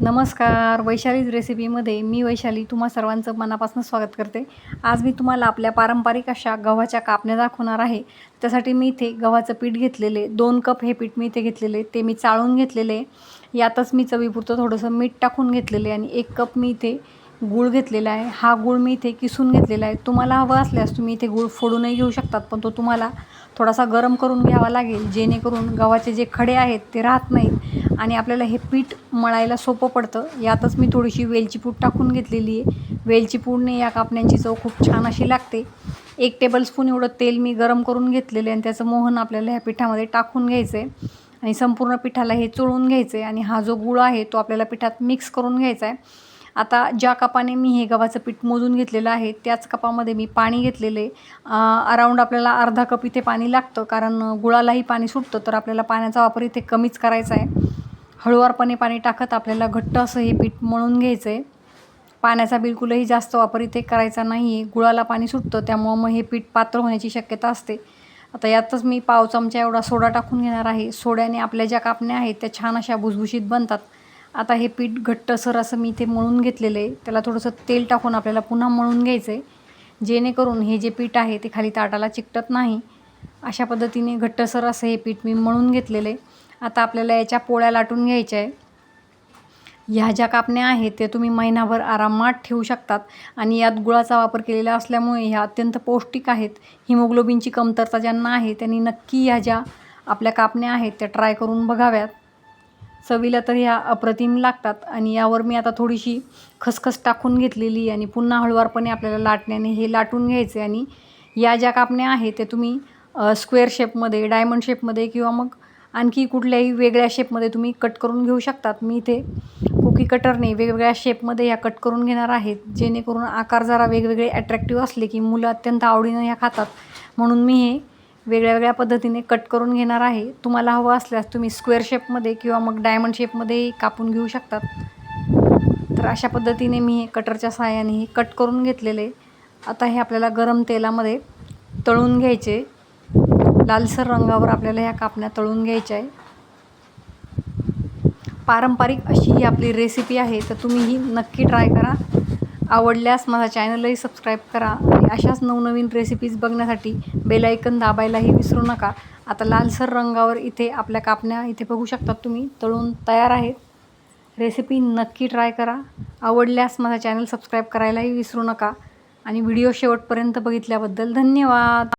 नमस्कार वैशालीज रेसिपीमध्ये मी वैशाली तुम्हा सर्वांचं मनापासून स्वागत करते. आज मी तुम्हाला आपल्या पारंपरिक अशा गव्हाच्या कापण्या दाखवणार आहे. त्यासाठी मी इथे गव्हाचं पीठ घेतलेले दोन कप हे पीठ मी इथे घेतलेले ते मी चाळून घेतलेले. यातच मी चवीपुरतं थोडंसं मीठ टाकून घेतलेले आणि एक कप मी इथे गूळ घेतलेला आहे. हा गूळ मी इथे किसून घेतलेला आहे. तुम्हाला हवं असल्यास तुम्ही इथे गूळ फोडूनही घेऊ शकतात पण तो तुम्हाला थोडासा गरम करून घ्यावा लागेल जेणेकरून गव्हाचे जे खडे आहेत ते राहत नाहीत. आणि आपल्याला हे पीठ मळायला सोपं पडतं. यातच मी थोडीशी वेलची पूड टाकून घेतलेली आहे. वेलची पूडने या कापण्यांची चव खूप छान अशी लागते. एक टेबलस्पून एवढं तेल मी गरम करून घेतलेले आणि त्याचं मोहन आपल्याला ह्या पिठामध्ये टाकून घ्यायचं आहे आणि संपूर्ण पिठाला हे चोळून घ्यायचं आहे आणि हा जो गुळ आहे तो आपल्याला पिठात मिक्स करून घ्यायचा आहे आता ज्या कपाने मी हे गव्हाचं पीठ मोजून घेतलेलं आहे त्याच कपामध्ये मी पाणी घेतलेलं आहे. अराऊंड आपल्याला अर्धा कप इथे पाणी लागतं कारण गुळालाही पाणी सुटतं तर आपल्याला पाण्याचा वापर इथे कमीच करायचा आहे हळुवारपणे पाणी टाकत आपल्याला घट्ट असं हे पीठ मळून घ्यायचं आहे पाण्याचा बिलकुलही जास्त वापर इथे करायचा नाही आहे गुळाला पाणी सुटतं त्यामुळं मग हे पीठ पातळ होण्याची शक्यता असते. आता यातच मी पाव चमचा एवढा सोडा टाकून घेणार आहे. सोड्याने आपल्या ज्या कापण्या आहेत त्या छान अशा भुसभुशीत बनतात. आता हे पीठ घट्टसर असं मी इथे मळून घेतलेलं आहे. त्याला थोडंसं तेल टाकून आपल्याला पुन्हा मळून घ्यायचं आहे जेणेकरून हे जे पीठ आहे ते खाली ताटाला चिकटत नाही. अशा पद्धतीने घट्टसर असं हे पीठ मी मळून घेतलेलं आहे. आता आपल्याला याच्या पोळ्या लाटून घ्यायच्या आहे. ह्या ज्या कापण्या आहेत त्या तुम्ही महिनाभर आरामात ठेवू शकतात. आणि यात गुळाचा वापर केलेला असल्यामुळे ह्या अत्यंत पौष्टिक आहेत. हिमोग्लोबिनची कमतरता ज्यांना आहे त्यांनी नक्की ह्या ज्या आपल्या कापण्या आहेत त्या ट्राय करून बघाव्यात. चवीला तर ह्या अप्रतिम लागतात. आणि यावर मी आता थोडीशी खसखस टाकून घेतलेली आणि पुन्हा हळुवारपणे आपल्याला लाटण्याने हे लाटून घ्यायचे आणि या ज्या कापण्या आहेत त्या तुम्ही स्क्वेअर शेपमध्ये डायमंड शेपमध्ये किंवा मग आणखी कुठल्याही वेगळ्या शेपमध्ये तुम्ही कट करून घेऊ शकतात. मी इथे कुकी कटरने वेगवेगळ्या शेपमध्ये ह्या कट करून घेणार आहेत जेणेकरून आकार जरा वेगवेगळे अट्रॅक्टिव्ह असले की मुलं अत्यंत आवडीनं ह्या खातात. म्हणून मी हे वेगळ्या वेगळ्या पद्धतीने कट करून घेणार आहे. तुम्हाला हवं असल्यास तुम्ही स्क्वेअर शेपमध्ये किंवा मग डायमंड शेपमध्ये कापून घेऊ शकतात. तर अशा पद्धतीने मी हे कटरच्या सहाय्याने हे कट करून घेतलेले. आता हे आपल्याला गरम तेलामध्ये तळून घ्यायचे. लालसर रंगावर आपल्याला ह्या कापण्या तळून घ्यायच्या आहे पारंपरिक अशी ही आपली रेसिपी आहे तर तुम्ही ही नक्की ट्राय करा. आवडल्यास माझा चॅनलही सबस्क्राईब करा. आणि अशाच नवनवीन रेसिपीज बघण्यासाठी बेलायकन दाबायलाही विसरू नका. आता लालसर रंगावर इथे आपल्या कापण्या इथे बघू शकतात तुम्ही तळून तयार आहेत. रेसिपी नक्की ट्राय करा. आवडल्यास माझा चॅनल सबस्क्राईब करायलाही विसरू नका. आणि व्हिडिओ शेवटपर्यंत बघितल्याबद्दल धन्यवाद.